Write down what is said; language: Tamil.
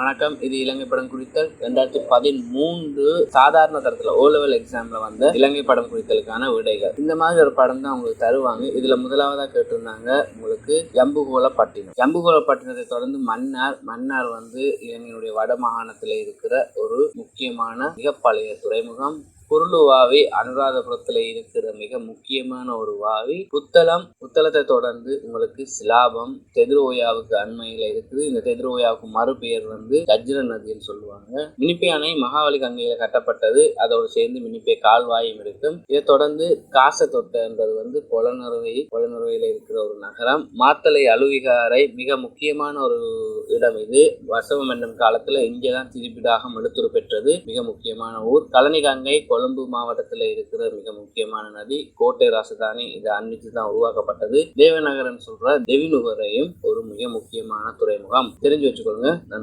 வணக்கம். இது இலங்கை படம் குறித்தல். ரெண்டாயிரத்தி பதிமூன்று சாதாரண தரத்துல ஓ லெவல் எக்ஸாம்ல வந்த இலங்கை படம் குறித்தலுக்கான விடைகள். இந்த மாதிரி ஒரு படம் தான் உங்களுக்கு தருவாங்க. இதுல முதலாவதா கேட்டிருந்தாங்க உங்களுக்கு ஜம்புகோல பட்டினம் எம்புகோல பட்டினத்தை தொடர்ந்து மன்னார். மன்னார் வந்து இலங்கையினுடைய வட மாகாணத்துல இருக்கிற ஒரு முக்கியமான மிக பழைய துறைமுகம். குருளுவாவி அனுராதபுரத்துல இருக்கிற மிக முக்கியமான ஒரு வாவி. புத்தளம் புத்தளத்தை தொடர்ந்து உங்களுக்கு சிலாபம் தெதிரோயாவுக்கு அண்மையில இருக்குது. இந்த தெதிரோயாவுக்கு மறுபெயர் வந்து கஜ்ர நதின்னு சொல்லுவாங்க. மினிப்பே அணை மகாவலி கங்கையில கட்டப்பட்டது. அதோடு சேர்ந்து மினிப்பே கால்வாயும் இருக்கும். இதை தொடர்ந்து காசத்தொட்டன்றது வந்து பொலனறுவை பொலனறுவையில இருக்கிற ஒரு நகரம். மாத்தளை அலுவிகாரை மிக முக்கியமான ஒரு இடம் இது. வசவம் என்னும் காலத்துல இங்கேதான் திருப்பிடாகம் எடுத்துரு பெற்றது. மிக முக்கியமான ஊர். கழனி கங்கை கொழும்பு மாவட்டத்தில் இருக்கிற மிக முக்கியமான நதி கோட்டை ராசதானி இதை அன்னிச்சு தான் உருவாக்கப்பட்டது. தேவநகரன் சொல்ற தெவிநுகரையும் ஒரு மிக முக்கியமான துறைமுகம். தெரிஞ்சு வச்சுக்கோங்க. நன்றி.